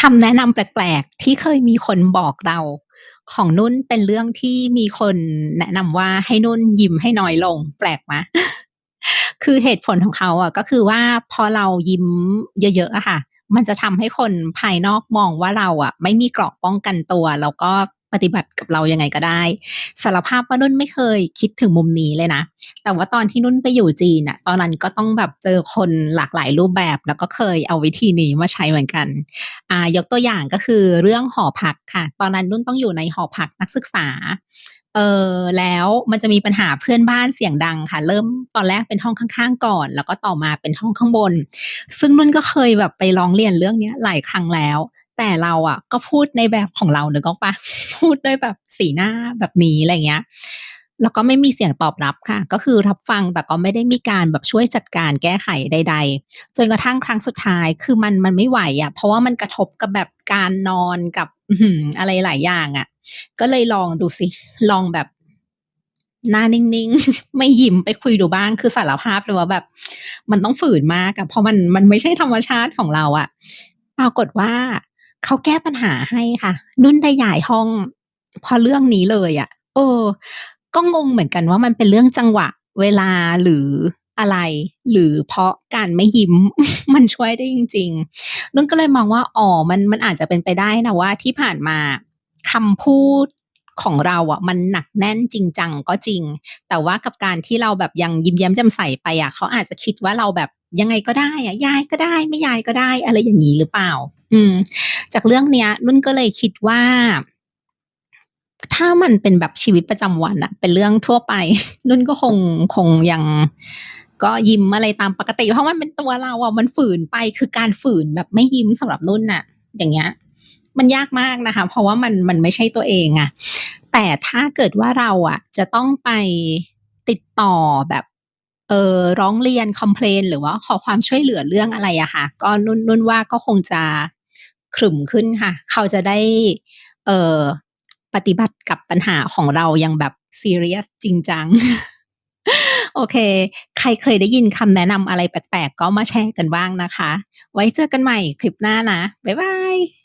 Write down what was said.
คำแนะนำแปลกๆ ที่เคยมีคนบอกเรา ของนุ่นเป็นเรื่องที่มีคนแนะนำว่าให้นุ่นยิ้มให้น้อยลง แปลกไหม?คือเหตุผลของเขาอะก็คือว่าพอเรายิ้มเยอะๆอะค่ะ มันจะทำให้คนภายนอกมองว่าเราอะ ไม่มีเกราะป้องกันตัว แล้วก็ ปฏิบัติกับเรายังไงก็ได้สารภาพว่านุ่นไม่เคยคิดถึงมุมนี้เลยนะ แต่ว่าตอนที่นุ่นไปอยู่จีนน่ะตอนนั้นก็ต้องแบบเจอคนหลากหลายรูปแบบ แล้วก็เคยเอาวิธีนี้มาใช้เหมือนกันอ่ายกตัวอย่างก็คือเรื่องหอพักค่ะ ตอนนั้นนุ่นต้องอยู่ในหอพักนักศึกษาเออแล้วมันจะมีปัญหาเพื่อนบ้านเสียงดังค่ะ เริ่มตอนแรกเป็นห้องข้างๆก่อน แล้วก็ต่อมาเป็นห้องข้างบน ซึ่งนุ่นก็เคยแบบไปร้องเรียนเรื่องนี้หลายครั้งแล้ว แต่เราอะ ก็พูดในแบบของเรานึกออกปล่าพูดด้วยแบบสีหน้าแบบนี้อะไรเงี้ยแล้วก็ไม่มีเสียงตอบรับค่ะ ก็คือรับฟังแต่ก็ไม่ได้มีการแบบช่วยจัดการแก้ไขใด ๆ จนกระทั่งครั้งสุดท้ายคือมันมันไม่ไหวอะเพราะว่ามันกระทบกับแบบการนอนกับอืออะไรหลายอย่างอะก็เลยลองดูสิลองแบบหน้านิ่งๆ ไม่ยิ้มไปคุยดูบ้างคือสารภาพเลยว่าแบบ มันต้องฝืนมากอะเพราะมันมันไม่ใช่ธรรมชาติของเราอะปรากฏว่า เขาแก้ปัญหาให้ค่ะ นุ่นได้ย้ายห้องพราะเรื่องนี้เลยอะเออก็งงเหมือนกันว่ามันเป็นเรื่องจังหวะ เวลาหรืออะไร หรือเพราะการไม่ยิ้มมันช่วยได้จริง ๆ นุ่นก็เลยมองว่าอ๋อมันมันอาจจะเป็นไปได้นะว่าที่ผ่านมาคำพูดของเราอะมันหนักแน่นจริงจังก็จริง แต่ว่ากับการที่เราแบบยังยิ้มแย้มแจ่มใสไปอะเขาอาจจะคิดว่าเราแบบยังไงก็ได้อะย้ายก็ได้ไม่ย้ายก็ได้ อะไรอย่างงี้หรือเปล่า อืม จากเรื่องเนี้ย นุ่นก็เลยคิดว่า ถ้ามันเป็นแบบชีวิตประจำวันน่ะเป็นเรื่องทั่วไป นุ่นก็คงคงยังก็ยิ้มอะไรตามปกติ เพราะมันเป็นตัวเราอะมันฝืนไปคือการฝืนแบบไม่ยิ้มสำหรับนุ่นน่ะอย่างเงี้ย มันยากมากนะคะ เพราะว่ามันมันไม่ใช่ตัวเองอะแต่ถ้าเกิดว่าเราอะจะต้องไปติดต่อแบบเออร้องเรียนคอมเพลนหรือว่าขอความช่วยเหลือเรื่องอะไรอะค่ะ ก็นุ่นนุ่นว่าก็คงจะ ขรึมขึ้นค่ะ เขาจะได้เอ่อปฏิบัติกับปัญหาของเรายังแบบซีเรียสจริงจัง โอเค ใครเคยได้ยินคำแนะนำอะไรแปลกๆ ก็มาแชร์กันบ้างนะคะ ไว้เจอกันใหม่คลิปหน้านะ บ๊ายบาย